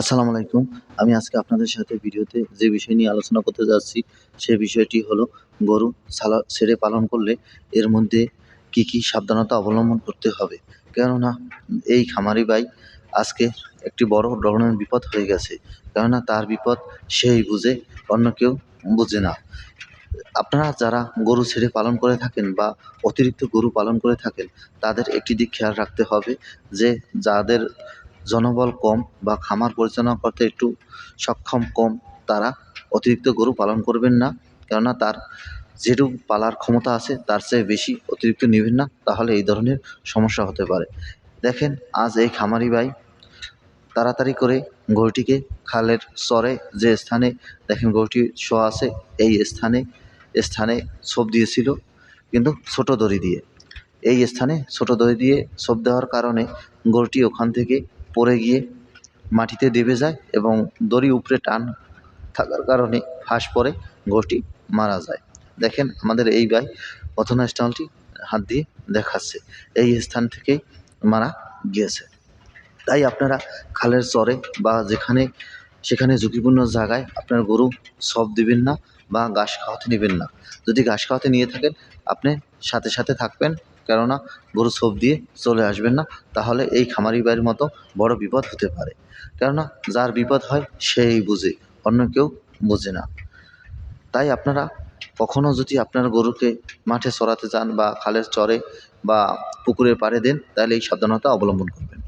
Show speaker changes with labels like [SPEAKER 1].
[SPEAKER 1] আসসালামু আলাইকুম। আমি আজকে আপনাদের সাথে ভিডিওতে যে বিষয় নিয়ে আলোচনা করতে যাচ্ছি, সে বিষয়টি হলো গরু সালা, ছেড়ে পালন করলে এর মধ্যে কি কি সাবধানতা অবলম্বন করতে হবে। কেননা এই খামারি ভাই আজকে একটি বড় ধরনের বিপদ হয়ে গেছে। কেননা তার বিপদ সেই বুঝে, অন্য কেউ বুঝে না। আপনারা যারা গরু ছেড়ে পালন করে থাকেন বা অতিরিক্ত গরু পালন করে থাকেন, তাদের একটি দিক খেয়াল রাখতে হবে যে যাদের জনবল কম বা খামার পরিচালনা করতে একটু সক্ষম কম, তারা অতিরিক্ত গরু পালন করবেন না। কেননা তার যেটুকু পালার ক্ষমতা আছে, তার চেয়ে বেশি অতিরিক্ত নেবেন না, তাহলে এই ধরনের সমস্যা হতে পারে। দেখেন, আজ এই খামারি ভাই তাড়াতাড়ি করে গরুটিকে খালের চরে যে স্থানে, দেখেন গরুটি শোয়া আছে, এই স্থানে স্থানে ছোপ দিয়েছিল, কিন্তু ছোট দড়ি দিয়ে। এই স্থানে ছোট দড়ি দিয়ে ছোপ দেওয়ার কারণে গরুটি ওখান থেকে পড়ে গিয়ে মাটিতে দেবে যায় এবং দড়ি উপরে টান থাকার কারণে ফাঁস পরে গরুটি মারা যায়। দেখেন আমাদের এই ভাই ঘটনাস্থলটি হাত দিয়ে দেখাচ্ছে। এই স্থান থেকেই মারা গিয়েছে। তাই আপনারা খালের চরে বা যেখানে, সেখানে ঝুঁকিপূর্ণ জায়গায় আপনার গরু সব দিবেন না বা ঘাস খাওয়াতে নেবেন না। যদি ঘাস খাওয়াতে নিয়ে থাকেন, আপনি সাথে সাথে থাকবেন। কেননা গরু ছোপ দিয়ে চলে আসবেন না, তাহলে এই খামারি বাড়ির মতো বড় বিপদ হতে পারে। কেননা যার বিপদ হয় সেই বুঝে, অন্য কেউ বোঝে না। তাই আপনারা কখনও যদি আপনার গরুকে মাঠে চড়াতে যান বা খালের চরে বা পুকুরের পাড়ে দেন, তাহলে এই সাবধানতা অবলম্বন করবেন।